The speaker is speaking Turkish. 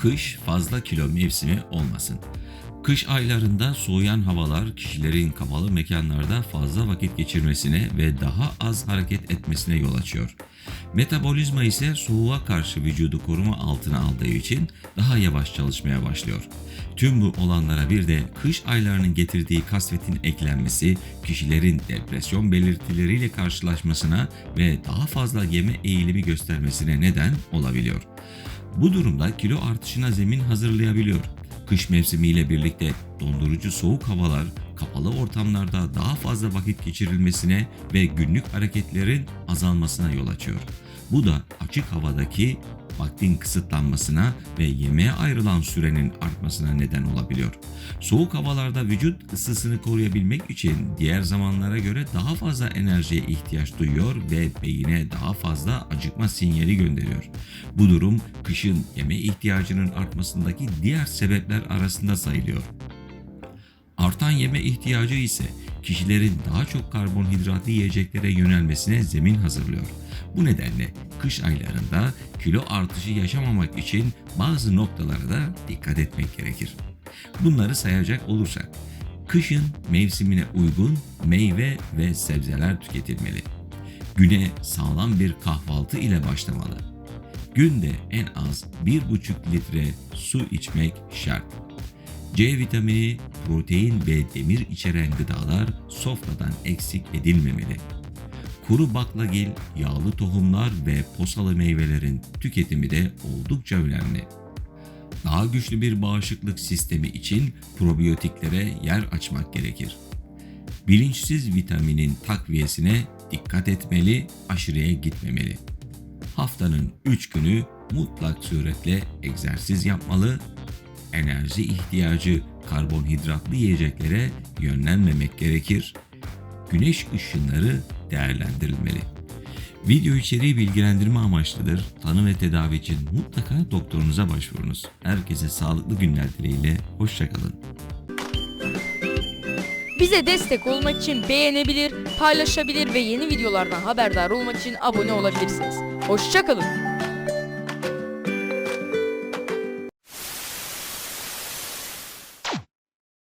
Kış fazla kilo mevsimi olmasın. Kış aylarında soğuyan havalar kişilerin kapalı mekanlarda fazla vakit geçirmesine ve daha az hareket etmesine yol açıyor. Metabolizma ise soğuğa karşı vücudu koruma altına aldığı için daha yavaş çalışmaya başlıyor. Tüm bu olanlara bir de kış aylarının getirdiği kasvetin eklenmesi kişilerin depresyon belirtileriyle karşılaşmasına ve daha fazla yeme eğilimi göstermesine neden olabiliyor. Bu durumda kilo artışına zemin hazırlayabiliyor. Kış mevsimiyle birlikte dondurucu soğuk havalar kapalı ortamlarda daha fazla vakit geçirilmesine ve günlük hareketlerin azalmasına yol açıyor. Bu da açık havadaki vaktin kısıtlanmasına ve yemeğe ayrılan sürenin artmasına neden olabiliyor. Soğuk havalarda vücut ısısını koruyabilmek için diğer zamanlara göre daha fazla enerjiye ihtiyaç duyuyor ve beyine daha fazla acıkma sinyali gönderiyor. Bu durum kışın yeme ihtiyacının artmasındaki diğer sebepler arasında sayılıyor. Artan yeme ihtiyacı ise kişilerin daha çok karbonhidratlı yiyeceklere yönelmesine zemin hazırlıyor. Bu nedenle kış aylarında kilo artışı yaşamamak için bazı noktalara da dikkat etmek gerekir. Bunları sayacak olursak, kışın mevsimine uygun meyve ve sebzeler tüketilmeli. Güne sağlam bir kahvaltı ile başlamalı. Günde en az 1,5 litre su içmek şart. C vitamini, protein ve demir içeren gıdalar sofradan eksik edilmemeli. Kuru baklagil, yağlı tohumlar ve posalı meyvelerin tüketimi de oldukça önemli. Daha güçlü bir bağışıklık sistemi için probiyotiklere yer açmak gerekir. Bilinçsiz vitaminin takviyesine dikkat etmeli, aşırıya gitmemeli. Haftanın 3 günü mutlak suretle egzersiz yapmalı, enerji ihtiyacı karbonhidratlı yiyeceklere yönlenmemek gerekir. Güneş ışınları değerlendirilmeli. Video içeriği bilgilendirme amaçlıdır. Tanı ve tedavi için mutlaka doktorunuza başvurunuz. Herkese sağlıklı günler dileğiyle. Hoşçakalın. Bize destek olmak için beğenebilir, paylaşabilir ve yeni videolardan haberdar olmak için abone olabilirsiniz. Hoşçakalın.